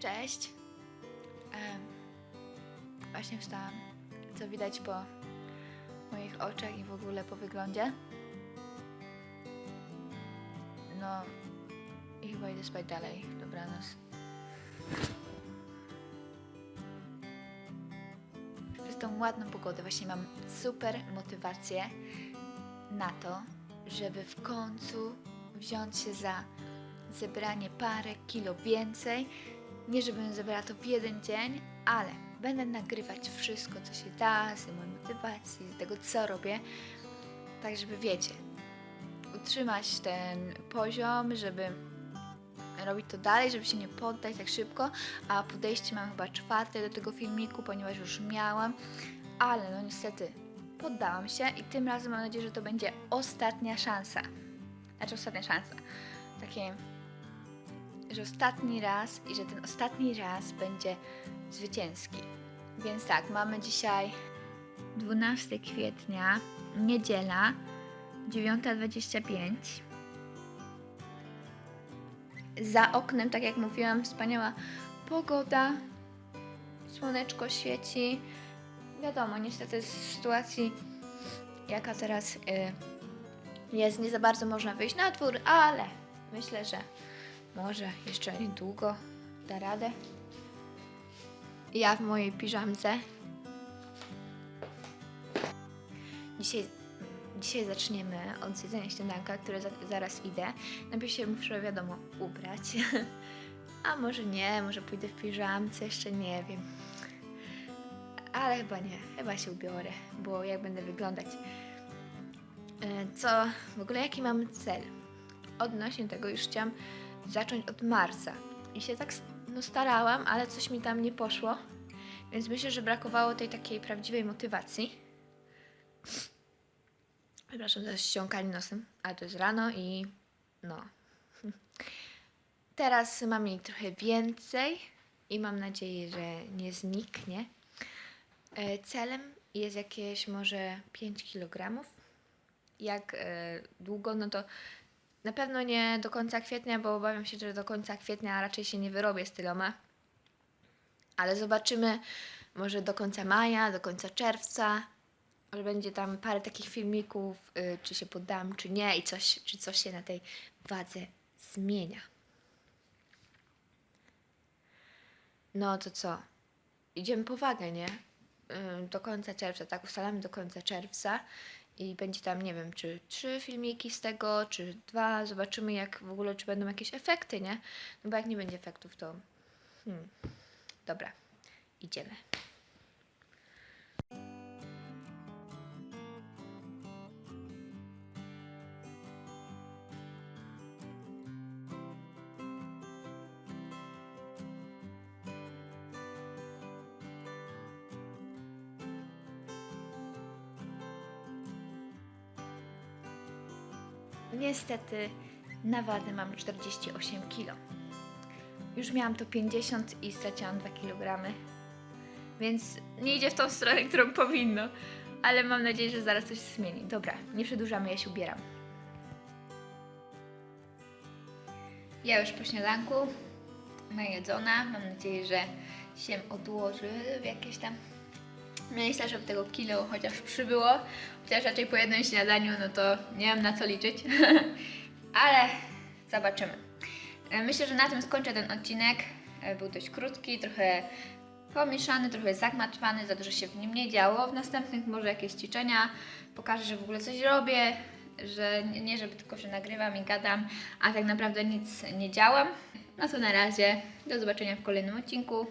Cześć. Em, właśnie wstałam. Co widać po moich oczach i w ogóle po wyglądzie. No i chyba idę spać dalej. Dobranoc. Przez tą ładną pogodę właśnie mam super motywację na to, żeby w końcu wziąć się za zebranie parę kilo więcej. Nie, żebym zebrała to w jeden dzień, ale będę nagrywać wszystko, co się da, z mojej motywacji, z tego, co robię, tak żeby wiecie, utrzymać ten poziom, żeby robić to dalej, żeby się nie poddać tak szybko, a podejście mam chyba czwarte do tego filmiku, ponieważ już miałam, ale no niestety poddałam się i tym razem mam nadzieję, że to będzie ostatnia szansa. Znaczy ostatnia szansa. Takie że ostatni raz i że ten ostatni raz będzie zwycięski. Więc tak, mamy dzisiaj 12 kwietnia, niedziela, 9.25. Za oknem, tak jak mówiłam, wspaniała pogoda, słoneczko świeci. Wiadomo, niestety z sytuacji, jaka teraz y, jest, nie za bardzo można wyjść na dwór, ale myślę, że może jeszcze niedługo da radę. Ja w mojej piżamce. Dzisiaj, dzisiaj zaczniemy od zjedzenia śniadanka, które za, zaraz idę. Najpierw się muszę, wiadomo, ubrać. A może nie, może pójdę w piżamce, jeszcze nie wiem. Ale chyba nie, chyba się ubiorę, bo jak będę wyglądać. E, Co, w ogóle jaki mam cel? Odnośnie tego już chciałam zacząć od marca. I się tak no, starałam, ale coś mi tam nie poszło. Więc myślę, że brakowało tej takiej prawdziwej motywacji. Przepraszam za ściąkanie nosem, ale to jest rano i no. Teraz mam jej trochę więcej i mam nadzieję, że nie zniknie. E, Celem jest jakieś może 5 kg. Jak e, długo, no to na pewno nie do końca kwietnia, bo obawiam się, że do końca kwietnia raczej się nie wyrobię z tyloma. Ale zobaczymy, może do końca maja, do końca czerwca. Może będzie tam parę takich filmików, y, czy się poddam, czy nie, i coś, czy coś się na tej wadze zmienia. No to co? Idziemy po wagę, nie? Y, Do końca czerwca, tak ustalamy do końca czerwca i będzie tam, nie wiem, czy trzy filmiki z tego, czy dwa. Zobaczymy, jak w ogóle, czy będą jakieś efekty, nie? No bo jak nie będzie efektów, to. Hmm. Dobra, idziemy. Niestety na wadę mam 48 kg. Już miałam to 50 i straciłam 2 kg. Więc nie idzie w tą stronę, którą powinno. Ale mam nadzieję, że zaraz coś się zmieni. Dobra, nie przedłużamy, ja się ubieram. Ja już po śniadanku najedzona. Mam nadzieję, że się odłoży w jakieś tam miejsca, żeby tego kilo chociaż przybyło. Chociaż raczej po jednym śniadaniu, no to nie mam na co liczyć. Ale zobaczymy. E, Myślę, że na tym skończę ten odcinek. E, Był dość krótki, trochę pomieszany, trochę zagmatwany, za dużo się w nim nie działo. W następnych może jakieś ćwiczenia, pokażę, że w ogóle coś robię, że nie żeby tylko się nagrywam i gadam, a tak naprawdę nic nie działam. No to na razie, do zobaczenia w kolejnym odcinku.